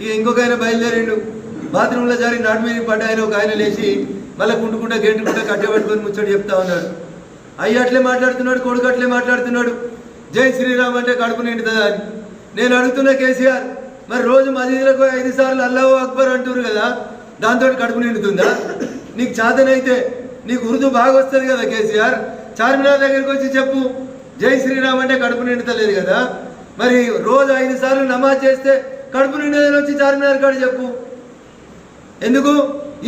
ఇక ఇంకొక ఆయన బయలుదేరిండు. బాత్రూంలో జారి నాటు మీద పడ్డ ఆయన ఒక ఆయన లేచి మళ్ళీ కుంటుకుంటా గేటుకుంటా కట్టబెట్టుకొని ముచ్చడి చెప్తా ఉన్నాడు. అయ్యి అట్లే మాట్లాడుతున్నాడు కొడుకు అట్లే మాట్లాడుతున్నాడు. జై శ్రీరామ్ అంటే కడుపు నిండుతుందా అని. నేను అడుగుతున్నా కేసీఆర్ మరి రోజు మసీదులకు ఐదు సార్లు అల్లావు అక్బర్ అంటున్నారు కదా దాంతో కడుపు నిండుతుందా? నీకు చాతనైతే నీకు ఉర్దూ బాగా వస్తుంది కదా కేసీఆర్. చార్మినార్ దగ్గరికి వచ్చి చెప్పు. జై శ్రీరామ్ అంటే కడుపు నిండుతలేదు కదా. మరి రోజు ఐదు సార్లు నమాజ్ చేస్తే కడుపు నిండా వచ్చి చార్మినార్ కాడ చెప్పు. ఎందుకు?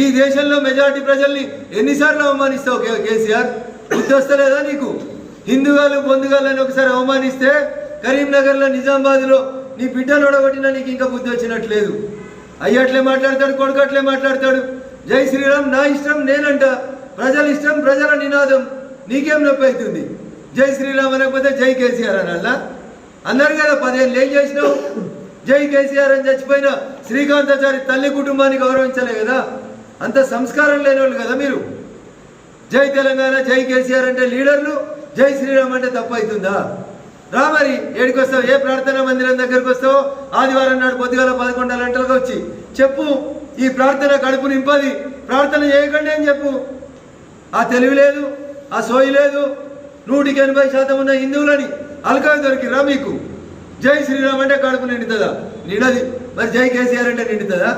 ఈ దేశంలో మెజారిటీ ప్రజల్ని ఎన్నిసార్లు అవమానిస్తావు కేసీఆర్? గుర్తొస్తలేదా నీకు? హిందుగాలు బొందుగాలని ఒకసారి అవమానిస్తే కరీంనగర్లో నిజామాబాద్లో నీ బిడ్డను ఒడగొట్టినా నీకు ఇంకా బుద్ధి వచ్చినట్లేదు. అయ్యట్లే మాట్లాడతాడు కొడుకట్లే మాట్లాడతాడు. జై శ్రీరామ్ నా ఇష్టం నేనంట. ప్రజల ఇష్టం ప్రజల నినాదం. నీకేం నొప్పి అవుతుంది? జై శ్రీరామ్ అనకపోతే జై కేసీఆర్ అనాలా? అన్నారు కదా పదిహేను ఏం చేసినావు? జై కేసీఆర్ అని చచ్చిపోయిన శ్రీకాంతాచారి తల్లి కుటుంబాన్ని గౌరవించలే కదా? అంత సంస్కారం లేని వాళ్ళు కదా మీరు? జై తెలంగాణ జై కేసీఆర్ అంటే లీడర్లు జై శ్రీరామ్ అంటే తప్పు అవుతుందా? రా మరి ఏడికి ఏ ప్రార్థనా మందిరం దగ్గరకు వస్తావో? ఆదివారం నాడు పొద్దుగాల పదకొండు గంటలకు వచ్చి చెప్పు ఈ ప్రార్థన కడుపు నింపది ప్రార్థన చేయకండి అని చెప్పు. ఆ తెలివి లేదు ఆ సోయి లేదు. నూటికి ఎనభై శాతం ఉన్న హిందువులని అలకా దొరికిరా మీకు. జై శ్రీరామ్ అంటే కడుపు నిండుతుందా? నిండది. మరి జై కేసీఆర్ అంటే నిండుతుందా?